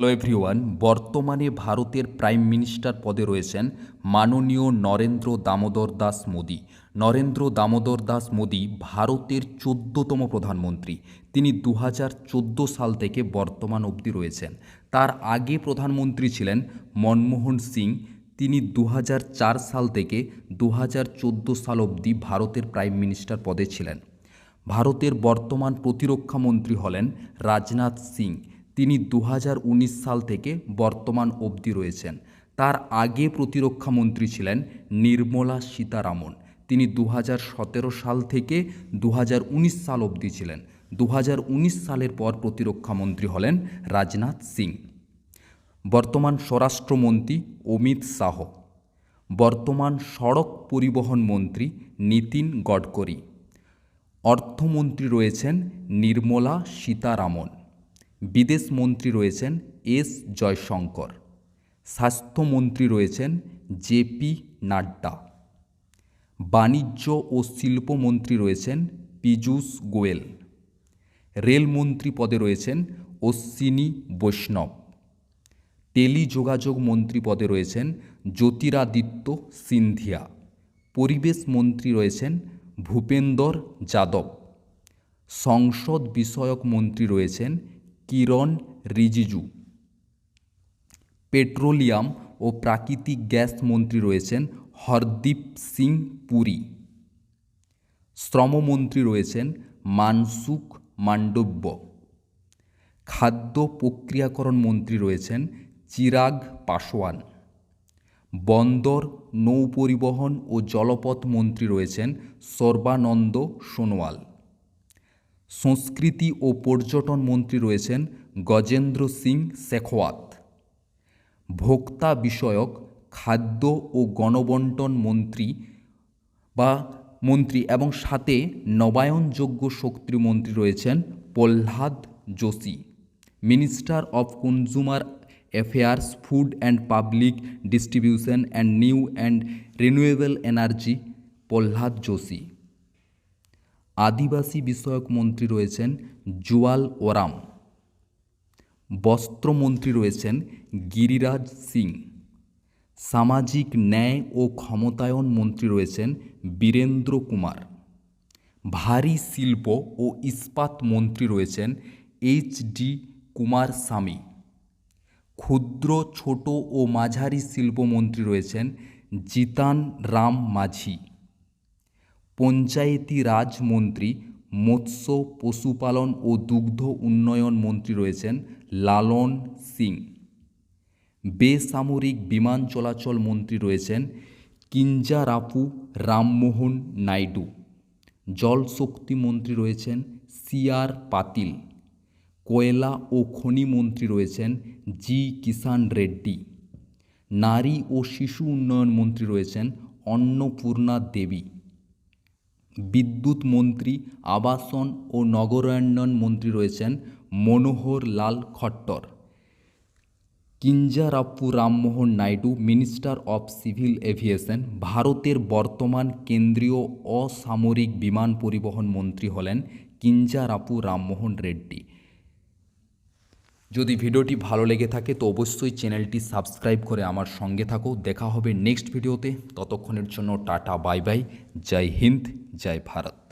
Hello everyone বর্তমানে ভারতের prime minister পদে রয়েছেন মাননীয় নরেন্দ্র দামোদর দাস মোদী। নরেন্দ্র দামোদর দাস মোদী ভারতের চোদ্দতম প্রধানমন্ত্রী। তিনি দু সাল থেকে বর্তমান অবধি রয়েছেন। তার আগে প্রধানমন্ত্রী ছিলেন মনমোহন সিং। তিনি দু সাল থেকে দু সাল অবধি ভারতের প্রাইম মিনিস্টার পদে ছিলেন। ভারতের বর্তমান প্রতিরক্ষা মন্ত্রী হলেন রাজনাথ সিং। তিনি দু হাজার উনিশ সাল থেকে বর্তমান অবধি রয়েছেন। তার আগে প্রতিরক্ষা মন্ত্রী ছিলেন নির্মলা সীতারামন। তিনি দু হাজার সতেরো সাল থেকে দু হাজার উনিশ সাল অবধি ছিলেন। দু হাজার উনিশ সালের পর প্রতিরক্ষা মন্ত্রী হলেন রাজনাথ সিং। বর্তমান স্বরাষ্ট্রমন্ত্রী অমিত শাহ। বর্তমান সড়ক পরিবহন মন্ত্রী নীতিন গডকরি। অর্থমন্ত্রী রয়েছেন নির্মলা সীতারামন। বিদেশ মন্ত্রী রয়েছেন এস জয়শঙ্কর। স্বাস্থ্যমন্ত্রী রয়েছেন জেপি নাড্ডা। বাণিজ্য ও শিল্পমন্ত্রী রয়েছেন পীযূষ গোয়েল। রেলমন্ত্রী পদে রয়েছেন অশ্বিনী বৈষ্ণব। টেলিযোগাযোগ মন্ত্রী পদে রয়েছেন জ্যোতিরাদিত্য সিন্ধিয়া। পরিবেশ মন্ত্রী রয়েছেন ভূপেন্দর যাদব। সংসদ বিষয়ক মন্ত্রী রয়েছেন কিরণ রিজিজু। পেট্রোলিয়াম ও প্রাকৃতিক গ্যাস মন্ত্রী রয়েছেন হরদীপ সিং পুরী। শ্রমমন্ত্রী রয়েছেন মানসুখ মান্ডব্য। খাদ্য প্রক্রিয়াকরণ মন্ত্রী রয়েছেন চিরাগ পাসওয়ান বন্দর নৌপরিবহন ও জলপথ মন্ত্রী রয়েছেন সর্বানন্দ সোনোয়াল। সংস্কৃতি ও পর্যটন মন্ত্রী রয়েছেন গজেন্দ্র সিং শেখাওয়াত। ভোক্তা বিষয়ক খাদ্য ও গণবন্টন মন্ত্রী বা মন্ত্রী এবং সাথে নবায়নযোগ্য শক্তি মন্ত্রী রয়েছেন Prahlad Joshi. Minister of consumer affairs, food and public distribution and new and renewable energy Prahlad Joshi. আদিবাসী বিষয়ক মন্ত্রী রয়েছেন জুয়াল ওরাম। বস্ত্রমন্ত্রী রয়েছেন গিরিরাজ সিং। সামাজিক ন্যায় ও ক্ষমতায়ন মন্ত্রী রয়েছেন বীরেন্দ্র কুমার। ভারী শিল্প ও ইস্পাত মন্ত্রী রয়েছেন এইচ ডি কুমার স্বামী ক্ষুদ্র, ছোট ও মাঝারি শিল্পমন্ত্রী রয়েছেন জিতান রাম মাঝি। পঞ্চায়েতি রাজ মন্ত্রী, মৎস্য, পশুপালন ও দুগ্ধ উন্নয়ন মন্ত্রী রয়েছেন লালন সিং। বেসামরিক বিমান চলাচল মন্ত্রী রয়েছেন কিঞ্জারাপু রামমোহন নাইডু। জলশক্তি মন্ত্রী রয়েছেন সি আর পাতিল। কয়লা ও খনি মন্ত্রী রয়েছেন জি কিষান রেড্ডি। নারী ও শিশু উন্নয়ন মন্ত্রী রয়েছেন অন্নপূর্ণা দেবী। বিদ্যুৎ মন্ত্রী, আবাসন ও নগরায়ণ মন্ত্রী রয়েছেন Manohar Lal Khattar. Kinjarapu Rammohan Naidu, minister of civil aviation, ভারতের বর্তমান কেন্দ্রীয় অসামরিক বিমান পরিবহন মন্ত্রী হলেন কিঞ্জারাপু রামমোহন রেড্ডি। যদি ভিডিওটি ভালো লেগে থাকে, তো অবশ্যই চ্যানেলটি সাবস্ক্রাইব করে আমার সঙ্গে থাকো। দেখা হবে নেক্সট ভিডিওতে। ততক্ষণের জন্য টাটা, বাই বাই। জয় হিন্দ। জয় ভারত